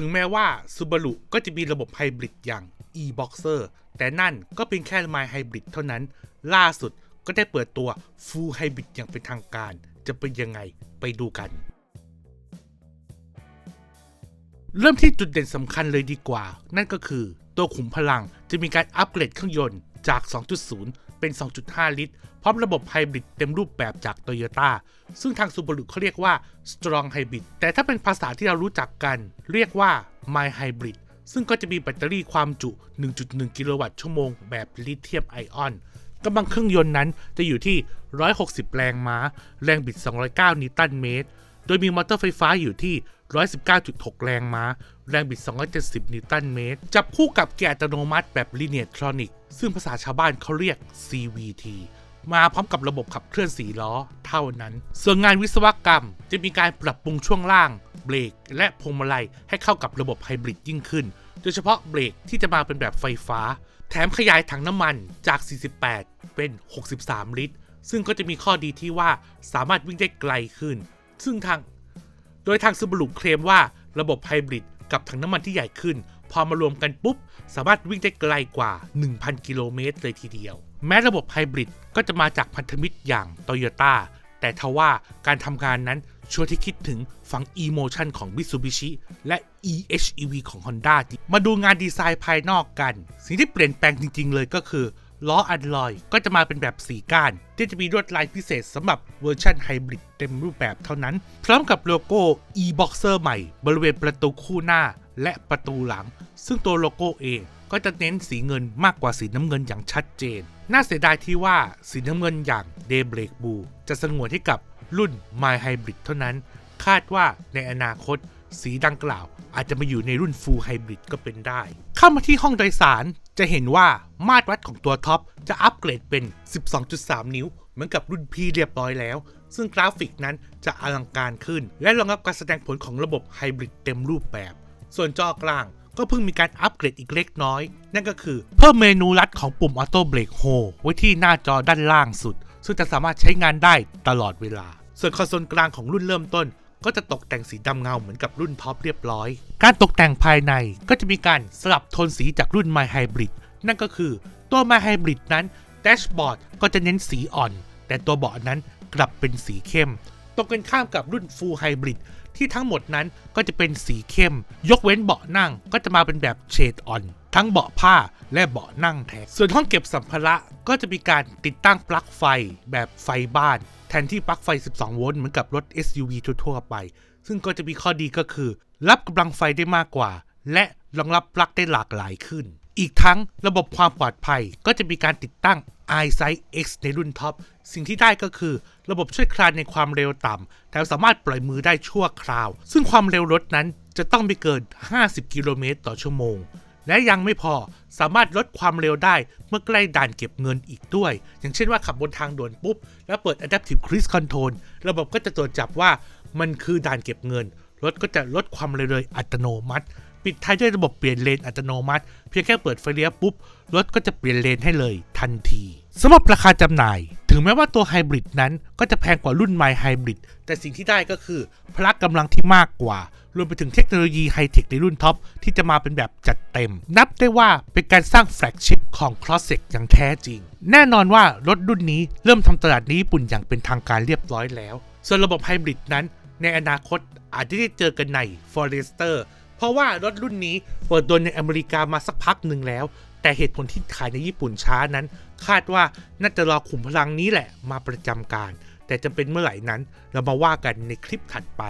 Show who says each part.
Speaker 1: ถึงแม้ว่า Subaru ก็จะมีระบบไฮบริดอย่าง e-boxer แต่นั่นก็เป็นแค่ My Hybrid เท่านั้น ล่าสุดก็ได้เปิดตัว Full Hybrid อย่างเป็นทางการ จะเป็นยังไงไปดูกัน เริ่มที่จุดเด่นสำคัญเลยดีกว่า นั่นก็คือตัวขุมพลังจะมีการอัปเกรดเครื่องยนต์จาก 2.0 เป็น 2.5 ลิตร พร้อมระบบไฮบริดเต็มรูปแบบจาก Toyota ซึ่งทาง Subaru เขาเรียกว่า Strong Hybrid แต่ถ้าเป็นภาษาที่เรารู้จักกัน เรียกว่า My Hybrid ซึ่งก็จะมีแบตเตอรี่ความจุ 1.1 กิโลวัตต์ชั่วโมงแบบลิเธียมไอออนกำลังเครื่องยนต์นั้นจะอยู่ที่ 160 แรงม้า แรงบิด 209 นิวตันเมตร โดยมีมอเตอร์ไฟฟ้าอยู่ที่ 119.6 แรงม้า แรงบิด 270 นิวตันเมตร จับคู่กับเกียร์อัตโนมัติแบบ Lineartronic ซึ่งภาษาชาวบ้านเขาเรียก CVT มาพร้อมกับระบบขับเคลื่อน4ล้อเท่านั้น ส่วนงานวิศวกรรมจะมีการปรับปรุงช่วงล่าง เบรก และพวงมาลัยให้เข้ากับระบบไฮบริดยิ่งขึ้น โดยเฉพาะเบรกที่จะมาเป็นแบบไฟฟ้า แถมขยายถังน้ำมันจาก 48 เป็น 63 ลิตร ซึ่งก็จะมีข้อดีที่ว่าสามารถวิ่งได้ไกลขึ้น ซึ่งทาง โดยทางซูบารุเคลมว่าระบบไฮบริดกับถังน้ำมันที่ใหญ่ขึ้น พอมารวมกันปุ๊บ สามารถวิ่งได้ไกลกว่า 1,000 กิโลเมตรเลยทีเดียว แม้ระบบไฮบริดก็จะมาจากพันธมิตรอย่าง Toyota แต่ทว่าการทำงานนั้นชวนที่คิดถึงฝั่ง e-motion ของ Mitsubishi และ e-HEV ของ Honda มาดูงานดีไซน์ภายนอกกัน สิ่งที่เปลี่ยนแปลงจริง ๆ เลยก็คือ ล้ออัลลอยก็จะมาเป็นแบบสีก้าน ที่จะมีลวดลายพิเศษสำหรับเวอร์ชันไฮบริดเต็มรูปแบบเท่านั้น พร้อมกับโลโก้ e-boxer ใหม่ บริเวณประตูคู่หน้าและประตูหลัง ซึ่งตัวโลโก้เองก็จะเน้นสีเงินมากกว่าสีน้ำเงินอย่างชัดเจน น่าเสียดายที่ว่าสีน้ำเงินอย่าง Daybreak Blue จะสงวนให้กับรุ่น My Hybrid เท่านั้น คาดว่าในอนาคต สีดังกล่าวอาจจะมาอยู่ในรุ่น Full Hybrid ก็เป็นได้ เข้ามาที่ห้องโดยสารจะเห็นว่ามาตรวัดของตัวท็อปจะอัปเกรดเป็น 12.3 นิ้ว เหมือนกับรุ่นพี่เรียบร้อยแล้ว ซึ่งกราฟิกนั้นจะอลังการขึ้น และรองรับการแสดงผลของระบบไฮบริดเต็มรูปแบบ ส่วนจอกลางก็เพิ่งมีการอัปเกรดอีกเล็กน้อย นั่นก็คือเพิ่มเมนูลัดของปุ่มออโต้เบรกโฮไว้ที่หน้าจอด้านล่างสุด ซึ่งจะสามารถใช้งานได้ตลอดเวลา ส่วนคอนโซลกลางของรุ่นเริ่มต้น ก็จะตกแต่งสีดำเงาเหมือนกับรุ่นท็อปเรียบร้อย การตกแต่งภายในก็จะมีการสลับโทนสีจากรุ่น My Hybrid นั่นก็คือตัว My Hybrid นั้นแดชบอร์ดก็จะเน้นสีอ่อน แต่ตัวเบาะนั้นกลับเป็นสีเข้ม ตรงกันข้ามกับรุ่น Full Hybrid ที่ทั้งหมดนั้นก็จะเป็นสีเข้ม ยกเว้นเบาะนั่งก็จะมาเป็นแบบเฉดอ่อน ทั้งเบาะผ้าและเบาะนั่งแทนส่วนห้องเก็บสัมภาระก็จะมีการติดตั้งปลั๊กไฟแบบไฟบ้าน แทนที่ปลั๊กไฟ 12 โวลต์เหมือนกับรถ SUV ทั่วๆไป ซึ่งก็จะมีข้อดีก็คือ รับกำลังไฟได้มากกว่า และรองรับปลั๊กได้หลากหลายขึ้น อีกทั้งระบบความปลอดภัยก็จะมีการติดตั้ง iSight X ในรุ่นท็อป สิ่งที่ได้ก็คือ ระบบช่วยคลานในความเร็วต่ำ แถมสามารถปล่อยมือได้ชั่วคราว ซึ่งความเร็วรถนั้นจะต้องไม่เกิน 50 กิโลเมตรต่อชั่วโมง และยังไม่พอสามารถลดความเร็วได้เมื่อใกล้ด่านเก็บเงินอีกด้วย อย่างเช่นว่าขับบนทางด่วนปุ๊บ แล้วเปิด Adaptive Cruise Control ระบบก็จะตรวจจับว่ามันคือด่านเก็บเงินรถก็จะลดความเร็วโดยอัตโนมัติ ปิดท้ายด้วยระบบเปลี่ยนเลนอัตโนมัติ เพียงแค่เปิดไฟเลี้ยวปุ๊บ รถก็จะเปลี่ยนเลนให้เลยทันทีสำหรับราคาจำหน่าย ถึงแม้ว่าตัวไฮบริดนั้นก็จะแพงกว่ารุ่น My Hybrid แต่สิ่งที่ได้ก็คือพละกำลังที่มากกว่า รวมไปถึงเทคโนโลยีไฮเทคในรุ่นท็อป ที่จะมาเป็นแบบจัดเต็ม นับได้ว่าเป็นการสร้างแฟลกชิพของ c r o s s e c อย่างแท้จริง แน่นอนว่ารถรุ่นนี้เริ่มทำตลาดในญี่ปุ่นอย่างเป็นทางการเรียบร้อยแล้ว ส่วนระบบไฮบริดนั้น ในอนาคตอาจจะได้เจอกันใน Forester เพราะว่ารถรุ่นนี้เปิดตัวในอเมริกามาสักพักหนึ่งแล้ว แต่เหตุผลที่ขายในญี่ปุ่นช้านั้น คาดว่าน่าจะรอขุมพลังนี้แหละมาประจำการ แต่จะเป็นเมื่อไหร่นั้นเรามาว่ากันในคลิปถัดไป